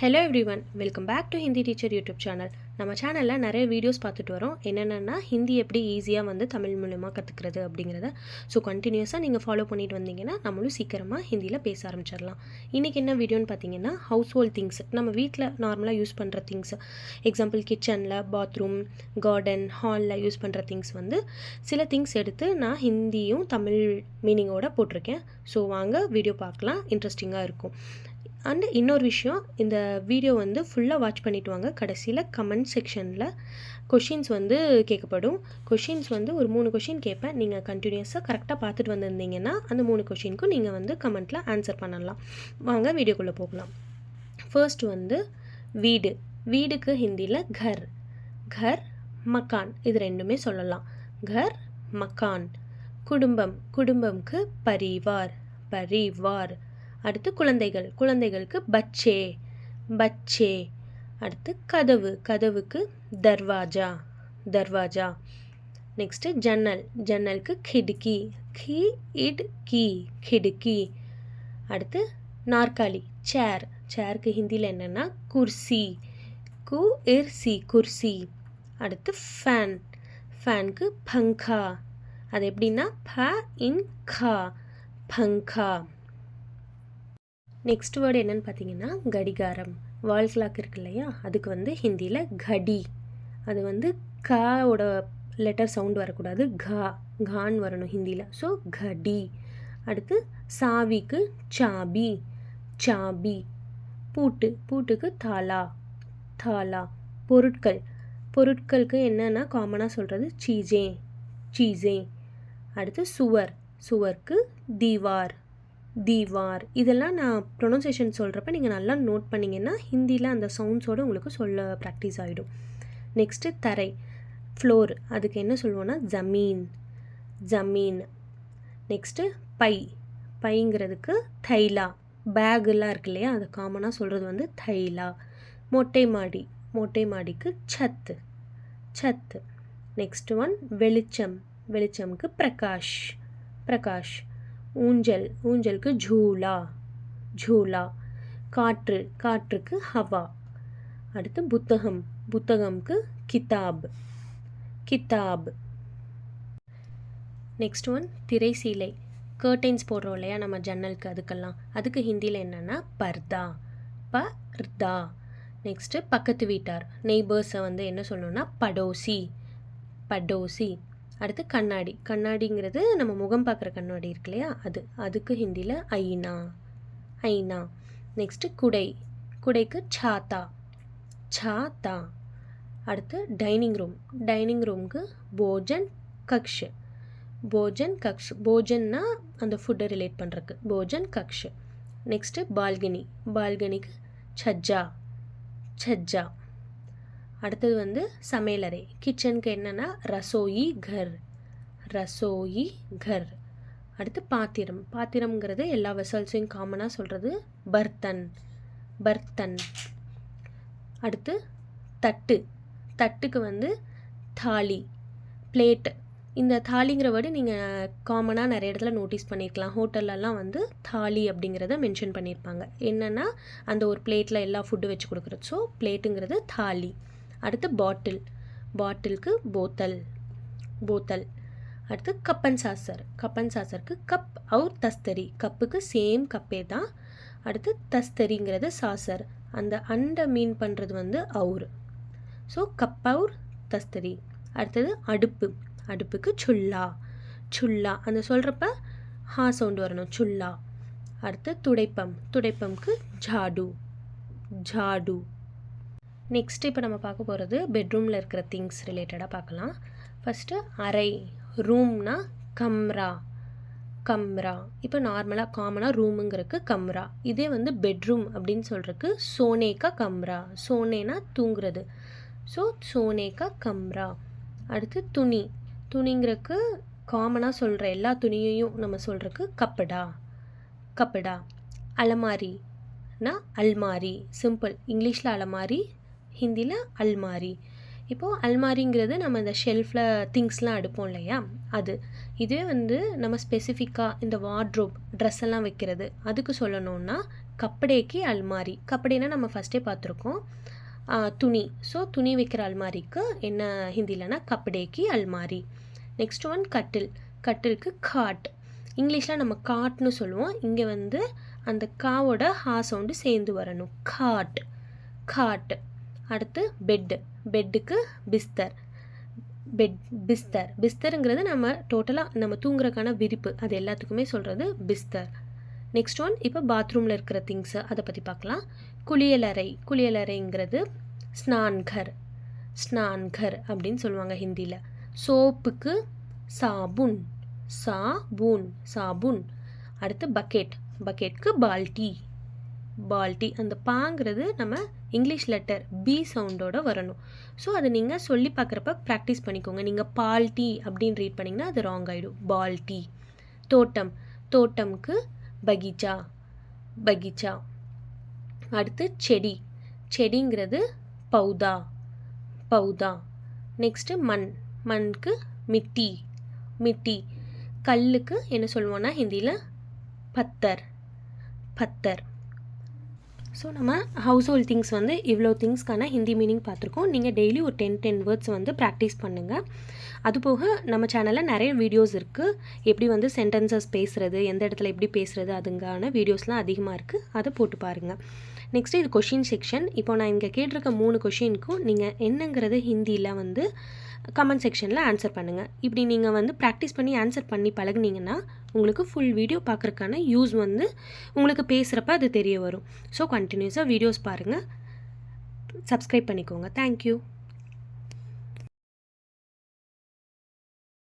Hello everyone welcome back to Hindi teacher YouTube channel நம்ம சேனலில் நிறைய வீடியோஸ் பார்த்துட்டு வரோம். என்னென்னா ஹிந்தி எப்படி ஈஸியாக வந்து தமிழ் மூலமாக கற்றுக்கிறது அப்படிங்கிறத. ஸோ கண்டினியூஸாக நீங்கள் ஃபாலோ பண்ணிட்டு வந்தீங்கன்னா நம்மளும் சீக்கிரமாக ஹிந்தியில் பேச ஆரம்பிச்சிடலாம். இன்றைக்கி என்ன வீடியோன்னு பார்த்தீங்கன்னா ஹவுஸ் ஹோல்ட் திங்ஸ் நம்ம வீட்டில் நார்மலாக யூஸ் பண்ணுற திங்ஸ் எக்ஸாம்பிள் கிச்சனில் பாத்ரூம் கார்டன் ஹாலில் யூஸ் பண்ணுற திங்ஸ் வந்து சில திங்ஸ் எடுத்து நான் ஹிந்தியும் தமிழ் மீனிங்கோட போட்டிருக்கேன். ஸோ வாங்க வீடியோ பார்க்கலாம். இன்ட்ரெஸ்டிங்காக இருக்கும். அண்டு இன்னொரு விஷயம் இந்த வீடியோ வந்து ஃபுல்லாக வாட்ச் பண்ணிட்டு வாங்க. கடைசியில் கமெண்ட் செக்ஷனில் கொஷின்ஸ் வந்து கேட்கப்படும். கொஷின்ஸ் வந்து ஒரு மூணு கொஷின் கேட்பேன். நீங்கள் கண்டினியூஸாக கரெக்டாக பார்த்துட்டு வந்திருந்தீங்கன்னா அந்த மூணு கொஷினுக்கும் நீங்கள் வந்து கமெண்ட்டில் ஆன்சர் பண்ணலாம். வாங்க வீடியோக்குள்ளே போகலாம். ஃபர்ஸ்ட் வந்து வீடு. வீடுக்கு ஹிந்தியில் கர். கர் மக்கான் இது ரெண்டுமே சொல்லலாம். கர் மக்கான் குடும்பம். குடும்பம்க்கு பரிவார். பரிவார். அடுத்து குழந்தைகள். குழந்தைகளுக்கு பச்சே. பச்சே. அடுத்து கதவு. கதவுக்கு தர்வாஜா. தர்வாஜா. நெக்ஸ்ட்டு ஜன்னல். ஜன்னலுக்கு கிடுக்கி. கி இட் கி. கிடுக்கி. அடுத்து நாற்காலி. சேர். சேருக்கு ஹிந்தியில் என்னென்னா குர்சி. கு இர் சி குர்சி. அடுத்து ஃபேன். ஃபேனுக்கு பங்கா. அது எப்படின்னா ப இன் கா. பங்கா. நெக்ஸ்ட் வேர்டு என்னன்னு பார்த்தீங்கன்னா கடிகாரம். வால் கிளாக் இருக்கு இல்லையா? அதுக்கு வந்து ஹிந்தியில் கடி. அது வந்து காவோட லெட்டர் சவுண்ட் வரக்கூடாது. கா கான் வரணும் ஹிந்தியில். ஸோ கடி. அடுத்து சாவிக்கு சாபி. சாபி. பூட்டு. பூட்டுக்கு தாலா. தாலா. பொருட்கள். பொருட்களுக்கு என்னென்னா காமனாக சொல்கிறது சீஜே. சீஜே. அடுத்து சுவர். சுவர்க்கு தீவார். தீவார் இதெல்லாம் நான் ப்ரொனன்சேஷன் சொல்கிறப்ப நீங்கள் நல்லா நோட் பண்ணிங்கன்னா ஹிந்தியில் அந்த சவுண்ட்ஸோடு உங்களுக்கு சொல்ல ப்ராக்டிஸ் ஆகிடும் நெக்ஸ்ட்டு தரை ஃப்ளோர் அதுக்கு என்ன சொல்லுவோன்னா ஜமீன் ஜமீன். நெக்ஸ்ட்டு பை பைங்கிறதுக்கு தைலா பேகுலாம் இருக்கு இல்லையா அது காமனாக சொல்கிறது வந்து தைலா. மொட்டை மாடி மொட்டை மாடிக்கு சத்து சத்து. நெக்ஸ்ட் ஒன் வெளிச்சம் வெளிச்சம்க்கு பிரகாஷ் பிரகாஷ். ஊஞ்சல் ஊஞ்சலுக்கு ஜூலா ஜூலா. காற்று காற்றுக்கு ஹவா. அடுத்து புத்தகம் புத்தகம்க்கு கிதாப் கிதாப். Next one திரைசீலை. கர்டைன்ஸ் போடுறோம் இல்லையா நம்ம ஜன்னலுக்கு அதுக்கெல்லாம். அதுக்கு ஹிந்தியில் என்னென்னா பர்தா பர்தா. நெக்ஸ்ட்டு பக்கத்து வீட்டார் நெய்பர்ஸை வந்து என்ன சொல்லணும்னா படோசி படோசி. அடுத்து கண்ணாடி. கண்ணாடிங்கிறது நம்ம முகம் பார்க்குற கண்ணாடி இருக்கு இல்லையா? அது. அதுக்கு ஹிந்தியில் ஐனா. ஐனா. நெக்ஸ்ட்டு குடை. குடைக்கு சாத்தா. சாத்தா. அடுத்து டைனிங் ரூம். டைனிங் ரூமுக்கு போஜன் கக்ஷ். போஜன் கக்ஷ். போஜன்னா அந்த ஃபுட்டை ரிலேட் பண்ணுறக்கு போஜன் கக்ஷ். Next balcony. பால்கனிக்கு சஜ்ஜா. சஜ்ஜா. அடுத்தது வந்து சமையலறை கிச்சனுக்கு என்னென்னா ரசோயி கர். ரசோயி கர். அடுத்து பாத்திரம். பாத்திரம்ங்கிறது எல்லா வெசல்ஸையும் காமனாக சொல்கிறது பர்த்தன். பர்த்தன். அடுத்து தட்டு. தட்டுக்கு வந்து தாலி. பிளேட்டு. இந்த தாலிங்கிற வேர்டு நீங்கள் காமனாக நிறைய இடத்துல நோட்டீஸ் பண்ணியிருக்கலாம் ஹோட்டல்லலாம் வந்து தாலி அப்படிங்கிறத மென்ஷன் பண்ணியிருப்பாங்க என்னென்னா அந்த ஒரு பிளேட்டில் எல்லா ஃபுட்டு வச்சு கொடுக்குறது. ஸோ பிளேட்டுங்கிறது தாலி. அடுத்து பாட்டில் பாட்டிலுக்கு போத்தல் போத்தல் அடுத்து cup and saucer cup and சாசருக்கு cup அவுர் தஸ்தரி கப்புக்கு சேம் கப்பே தான். அடுத்து தஸ்தரிங்கிறது சாசர் அந்த அண்டை மீன் பண்ணுறது வந்து அவுர் ஸோ கப் அவுர் தஸ்தரி அடுத்தது அடுப்பு. அடுப்புக்கு சுல்லா. சுல்லா. அந்த சொல்கிறப்ப ஹா சவுண்டு வரணும். சுல்லா. அடுத்து துடைப்பம். துடைப்பம்க்கு ஜாடு. ஜாடு. நெக்ஸ்ட் இப்போ நம்ம பார்க்க போகிறது பெட்ரூமில் இருக்கிற திங்ஸ் ரிலேட்டடாக பார்க்கலாம். ஃபஸ்ட்டு அறை ரூம்னா கம்ரா கம்ரா. இப்போ நார்மலாக காமனாக ரூமுங்கிறதுக்கு கம்ரா. இதே வந்து பெட்ரூம் அப்படின்னு சொல்கிறதுக்கு சோனேக்கா கம்ரா. சோனேனா தூங்குறது. ஸோ சோனேக்கா கம்ரா. அடுத்து துணி. துணிங்கிறதுக்கு காமனாக சொல்கிற எல்லா துணியையும் நம்ம சொல்கிறதுக்கு கப்படா. கப்படா. அலமாரினா அல்மாரி. சிம்பிள் இங்கிலீஷில் அலமாரி ஹிந்தியில் அல்மாரி. இப்போது அல்மாரிங்கிறது நம்ம இந்த ஷெல்ஃபில் திங்ஸ்லாம் அடுப்போம் இல்லையா? அது. இதுவே வந்து நம்ம ஸ்பெசிஃபிக்காக இந்த வார்ட்ரோப் ட்ரெஸ் எல்லாம் வைக்கிறது. அதுக்கு சொல்லணுன்னா கப்படேக்கு அல்மாரி. கப்படேனா நம்ம ஃபஸ்ட்டே பார்த்துருக்கோம். துணி. ஸோ துணி வைக்கிற அல்மாரிக்கு என்ன ஹிந்திலனா கப்படேக்கு அல்மாரி. நெக்ஸ்ட் ஒன் கட்டில். கட்டிலுக்கு காட் இங்கிலீஷில் நம்ம காட்னு சொல்லுவோம். இங்கே வந்து அந்த காவோட ஹா சவுண்டு சேர்ந்து வரணும். காட் காட் அடுத்து பெட்டு பெட்டுக்கு பிஸ்தர் பெட் பிஸ்தர் பிஸ்தருங்கிறது நம்ம டோட்டலாக நம்ம தூங்குறதுக்கான விரிப்பு. அது எல்லாத்துக்குமே சொல்கிறது பிஸ்தர் நெக்ஸ்ட் ஒன் இப்போ பாத்ரூமில் இருக்கிற திங்ஸு அதை பற்றி பார்க்கலாம். குளியலறை. குளியலறைங்கிறது ஸ்நான்கர். ஸ்நான்கர் அப்படின்னு சொல்லுவாங்க ஹிந்தியில். சோப்புக்கு சாபுன். சாபூன். சாபுன். அடுத்து பக்கெட் பக்கெட்க்கு பால்டி. பால்டி அந்த பாங்கிறது நம்ம இங்கிலீஷ் லெட்டர் பி சவுண்டோட வரணும். ஸோ அதை நீங்கள் சொல்லி பார்க்குறப்ப ப்ராக்டிஸ் பண்ணிக்கோங்க. நீங்கள் பால்ட்டி அப்படின்னு ரீட் பண்ணிங்கன்னா அது ராங் ஆகிடும் பால்ட்டி தோட்டம். தோட்டம்க்கு பகீச்சா. பகீச்சா. அடுத்து செடி. செடிங்கிறது பௌதா. பௌதா. நெக்ஸ்ட்டு மண். மண்க்கு மிட்டி. மிட்டி. கல்லுக்கு என்ன சொல்லுவோன்னா ஹிந்தியில் பத்தர். பத்தர். ஸோ நம்ம ஹவுஸ் ஹோல்ட் திங்ஸ் வந்து இவ்வளோ திங்ஸ்க்கான ஹிந்தி மீனிங் பார்த்துருக்கோம். நீங்கள் டெய்லி ஒரு டென் டென் வேர்ட்ஸ் வந்து ப்ராக்டிஸ் பண்ணுங்கள் அது போக நம்ம சேனலில் நிறைய வீடியோஸ் இருக்குது எப்படி வந்து சென்டென்சஸ் பேசுகிறது எந்த இடத்துல எப்படி பேசுகிறது அதுங்கான வீடியோஸ்லாம் அதிகமாக இருக்குது அதை போட்டு பாருங்கள் நெக்ஸ்ட்டு இது கொஷின் செக்ஷன் இப்போ நான் இங்கே கேட்டிருக்க மூணு கொஷினுக்கும் நீங்கள் என்னங்கிறது ஹிந்தியில் வந்து கமெண்ட் செக்ஷனில் ஆன்சர் பண்ணுங்கள் இப்படி நீங்கள் வந்து ப்ராக்டிஸ் பண்ணி ஆன்சர் பண்ணி பழகுனீங்கன்னா உங்களுக்கு ஃபுல் வீடியோ பார்க்குறக்கான யூஸ் வந்து உங்களுக்கு பேசுகிறப்ப அது தெரிய வரும். ஸோ கண்டினியூஸாக வீடியோஸ் பாருங்கள் சப்ஸ்கிரைப் பண்ணிக்கோங்க. தேங்க்யூ